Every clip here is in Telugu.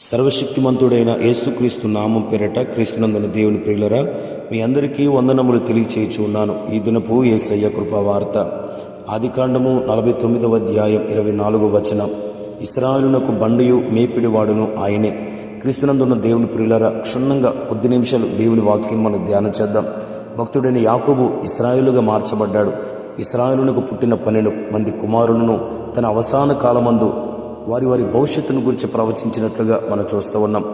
సర్వశక్తిమంతుడైన యేసుక్రీస్తు నామం పేరట క్రీస్తునందున దేవుని ప్రియులరా మీ అందరికీ వందనములు తెలియచేయచ్చు ఉన్నాను. ఈ దినపు ఏసయ్య కృపా వార్త ఆదికాండము నలభై తొమ్మిదవ అధ్యాయం ఇరవై నాలుగో వచనం. ఇస్రాయలునకు బండియు మేపిడివాడును ఆయనే. క్రీస్తునందున్న దేవుని ప్రియులరా క్షుణ్ణంగా కొద్ది నిమిషాలు దేవుని వాక్యం మనం ధ్యానం చేద్దాం. భక్తుడైన యాకోబు ఇస్రాయేలుగా మార్చబడ్డాడు. ఇస్రాయేలునకు పుట్టిన పన్నెండు మంది కుమారులను తన అవసాన కాలమందు వారి వారి భవిష్యత్తును గురించి ప్రవచించినట్లుగా మనం చూస్తూ ఉన్నాం.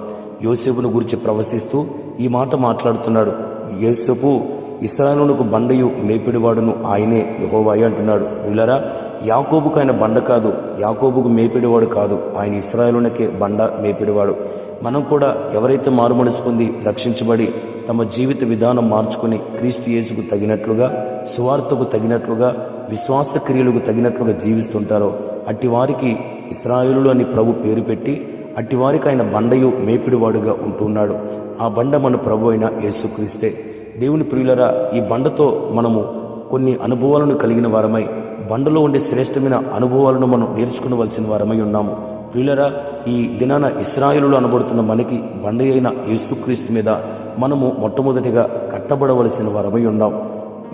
యోసేపును గురించి ప్రవచిస్తూ ఈ మాట మాట్లాడుతున్నాడు. యోసేపు ఇస్రాయలునకు బండయు మేపిడివాడును ఆయనే యహోవాయి అంటున్నాడు. వీళ్ళరా యాకోబుకు ఆయన బండ కాదు యాకోబుకు మేపిడివాడు కాదు ఆయన ఇస్రాయలునకే బండ మేపిడివాడు. మనం కూడా ఎవరైతే మారుమనసు పొంది రక్షించబడి తమ జీవిత విధానం మార్చుకుని క్రీస్తు యేసుకు తగినట్లుగా సువార్తకు తగినట్లుగా విశ్వాస క్రియలకు తగినట్లుగా జీవిస్తుంటారో అట్టి వారికి అని ప్రభు పేరు పెట్టి అట్టి వారికి ఆయన బండయు మేపిడివాడుగా ఉంటున్నాడు. ఆ బండ మన ప్రభు అయిన యేసుక్రీస్తే. దేవుని ప్రియులరా ఈ బండతో మనము కొన్ని అనుభవాలను కలిగిన వారమై బండలో ఉండే శ్రేష్టమైన అనుభవాలను మనం నేర్చుకునవలసిన వారమై ఉన్నాము. ప్రియులరా ఈ దినాన ఇస్రాయేలులో అనబడుతున్న మనకి బండ అయిన యేసుక్రీస్తు మీద మనము మొట్టమొదటిగా కట్టబడవలసిన వారమై ఉన్నాం.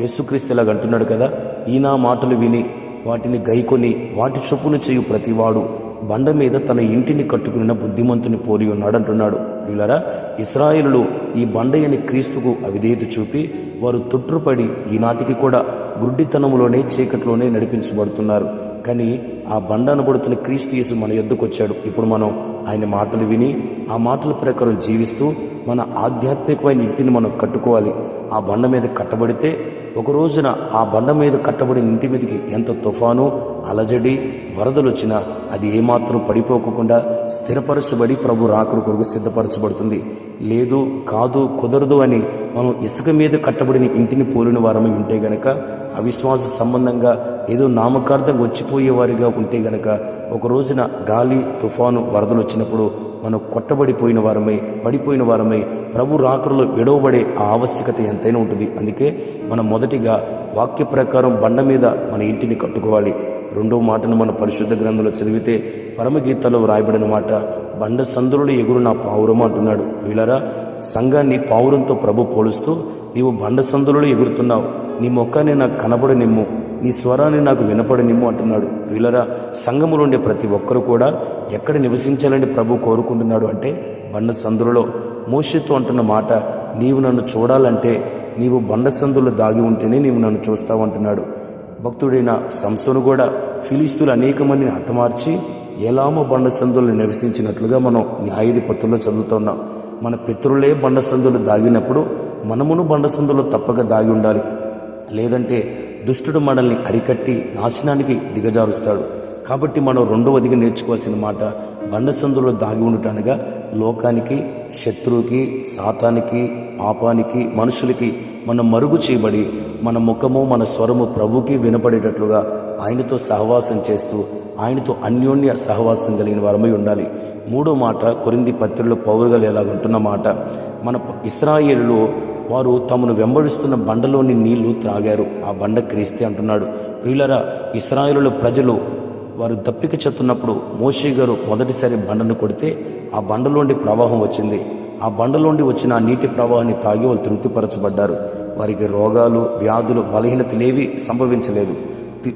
యేసుక్రీస్తు ఇలాగ అంటున్నాడు కదా ఈ నా మాటలు విని వాటిని గైకొని వాటి చొప్పున చేయు ప్రతివాడు బండ మీద తన ఇంటిని కట్టుకున్న బుద్ధిమంతుని పోలి ఉన్నాడు అంటున్నాడు వీళ్ళరా ఇస్రాయిలు ఈ బండయని క్రీస్తుకు అవిధేయత చూపి వారు తొట్టుపడి ఈనాటికి కూడా గుడ్డితనంలోనే చీకట్లోనే నడిపించబడుతున్నారు. కానీ ఆ బండను పడుతున్న క్రీస్తు యేసు మన ఎద్దుకు వచ్చాడు ఇప్పుడు మనం ఆయన మాటలు విని ఆ మాటల ప్రకారం జీవిస్తూ మన ఆధ్యాత్మికమైన ఇంటిని మనం కట్టుకోవాలి. ఆ బండ మీద కట్టబడితే ఒక రోజున ఆ బండ మీద కట్టబడిన ఇంటి మీదకి ఎంత తుఫాను అలజడి వరదలు వచ్చినా అది ఏమాత్రం పడిపోకుండా స్థిరపరచబడి ప్రభు రాకుడు కొరకు సిద్ధపరచబడుతుంది. లేదు కాదు కుదరదు అని మనం ఇసుక మీద కట్టబడిన ఇంటిని పోలిన వారమై ఉంటే గనక అవిశ్వాస సంబంధంగా ఏదో నామకార్థం వచ్చిపోయేవారిగా ఉంటే గనక ఒక రోజున గాలి తుఫాను వరదలు వచ్చినప్పుడు మనం కొట్టబడిపోయిన వారమై పడిపోయిన వారమై ప్రభు రాకడలో విడవబడే ఆ ఆవశ్యకత ఎంతైనా ఉంటుంది. అందుకే మనం మొదటిగా వాక్య ప్రకారం బండ మీద మన ఇంటిని కట్టుకోవాలి. రెండో మాటను మన పరిశుద్ధ గ్రంథంలో చదివితే పరమగీతలో వ్రాయబడిన మాట బండ సందులు ఎగురు నా పావురం అంటున్నాడు. వీళ్ళరా సంఘాన్ని పావురంతో ప్రభు పోలుస్తూ నీవు బండ సందులలో ఎగురుతున్నావు. నీ మొక్కాన్ని నాకు కనబడనిమ్ము. నీ స్వరాన్ని నాకు వినపడనిమ్ము అంటున్నాడు. ప్రియులరా సంఘములో ఉండే ప్రతి ఒక్కరు కూడా ఎక్కడ నివసించాలని ప్రభు కోరుకుంటున్నాడు అంటే బండ సందులలో మోషతో అంటున్న మాట నీవు నన్ను చూడాలంటే నీవు బండ సందులో దాగి ఉంటేనే నీవు నన్ను చూస్తావు అంటున్నాడు. భక్తుడైన సంసోను కూడా ఫిలిస్తులు అనేక మందిని హతమార్చి ఎలామో బండ సందులు నివసించినట్లుగా మనం న్యాయాధిపతుల్లో చదువుతున్నాం. మన పితరులే బండ సందులు దాగినప్పుడు మనమును బండ సందులో తప్పక దాగి ఉండాలి. లేదంటే దుష్టుడు మనల్ని అరికట్టి నాశనానికి దిగజారుస్తాడు. కాబట్టి మనం రెండవదిగా నేర్చుకోవాల్సిన మాట బండసందులో దాగి ఉండటానిగా లోకానికి శత్రువుకి సాతానికి పాపానికి మనుషులకి మనం మరుగు చేయబడి మన ముఖము మన స్వరము ప్రభుకి వినపడేటట్లుగా ఆయనతో సహవాసం చేస్తూ ఆయనతో అన్యోన్య సహవాసం కలిగిన వారమై ఉండాలి. మూడో మాట కొరింది పత్రిలో పౌరుగాలు ఎలాగుంటున్న మాట మన ఇస్రాయేల్లో వారు తమను వెంబడిస్తున్న బండలోని నీళ్ళు త్రాగారు. ఆ బండ క్రీస్తే అంటున్నాడు. ప్రియులరా ఇస్రాయిలుల ప్రజలు వారు దప్పిక చెత్తున్నప్పుడు మోషే గారు మొదటిసారి బండను కొడితే ఆ బండలోండి ప్రవాహం వచ్చింది. ఆ బండలోండి వచ్చిన ఆ నీటి ప్రవాహాన్ని తాగి వాళ్ళు తృప్తిపరచబడ్డారు. వారికి రోగాలు వ్యాధులు బలహీనతలేవి సంభవించలేదు.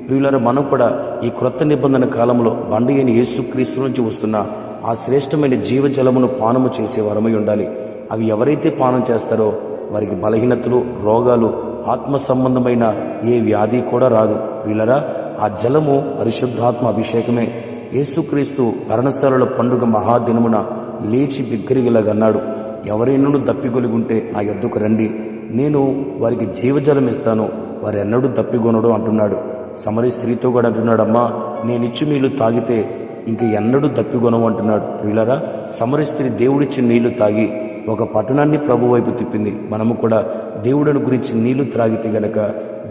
ప్రియులరా మనం కూడా ఈ క్రొత్త నిబంధన కాలంలో బండి అయిన యేసుక్రీస్తు నుంచి వస్తున్న ఆ శ్రేష్టమైన జీవజలమును పానము చేసే వరమై ఉండాలి. అవి ఎవరైతే పానం చేస్తారో వారికి బలహీనతలు రోగాలు ఆత్మ సంబంధమైన ఏ వ్యాధి కూడా రాదు. ప్రియులరా ఆ జలము పరిశుద్ధాత్మ అభిషేకమే. యేసుక్రీస్తు భరణశాలలో పండుగ మహాదినమున లేచి బిగ్గరిగిలాగన్నాడు. ఎవరైనా తప్పిగొలుగుంటే నా యొద్దకు రండి. నేను వారికి జీవజలం ఇస్తాను. వారు ఎన్నడూ తప్పిగొనడు అంటున్నాడు. సమరి స్త్రీతో కూడా అంటున్నాడమ్మా నేనిచ్చి నీళ్ళు తాగితే ఇంక ఎన్నడూ తప్పిగొనవు అంటున్నాడు. ప్రియులరా సమరి స్త్రీ దేవుడిచ్చి నీళ్ళు తాగి ఒక పట్టణాన్ని ప్రభు వైపు తిప్పింది. మనము కూడా దేవుడను గురించి నీళ్ళు త్రాగితే గనక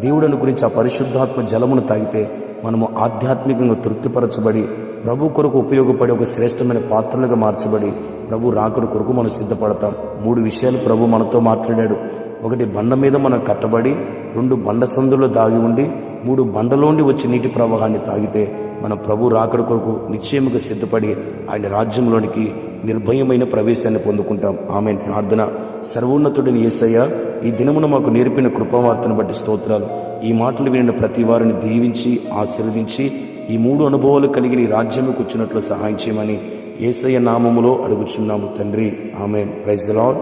దేవుడను గురించి ఆ పరిశుద్ధాత్మ జలమును తాగితే మనము ఆధ్యాత్మికంగా తృప్తిపరచబడి ప్రభు కొరకు ఉపయోగపడే ఒక శ్రేష్టమైన పాత్రలుగా మార్చబడి ప్రభు రాకుడు కొరకు మనం సిద్ధపడతాం. మూడు విషయాలు ప్రభు మనతో మాట్లాడాడు. ఒకటి బండ మీద మనం కట్టబడి రెండు బండ సందుల్లో దాగి ఉండి మూడు బండలోండి వచ్చే నీటి ప్రవాహాన్ని తాగితే మన ప్రభు రాకడ కొరకు నిశ్చయముగా సిద్ధపడి ఆయన రాజ్యంలోనికి నిర్భయమైన ప్రవేశాన్ని పొందుకుంటాం. ఆమె ప్రార్థన. సర్వోన్నతుడిని యేసయ్య ఈ దినమున మాకు నేర్పిన కృపావార్తను బట్టి స్తోత్రాలు. ఈ మాటలు వినిన ప్రతి వారిని దీవించి ఆశీర్వదించి ఈ మూడు అనుభవాలు కలిగిన ఈ రాజ్యంలోకి వచ్చినట్లు సహాయం చేయమని ఏసయ్య నామములో అడుగుచున్నాము తండ్రి. ఆమె ప్రైజ్ లాడ్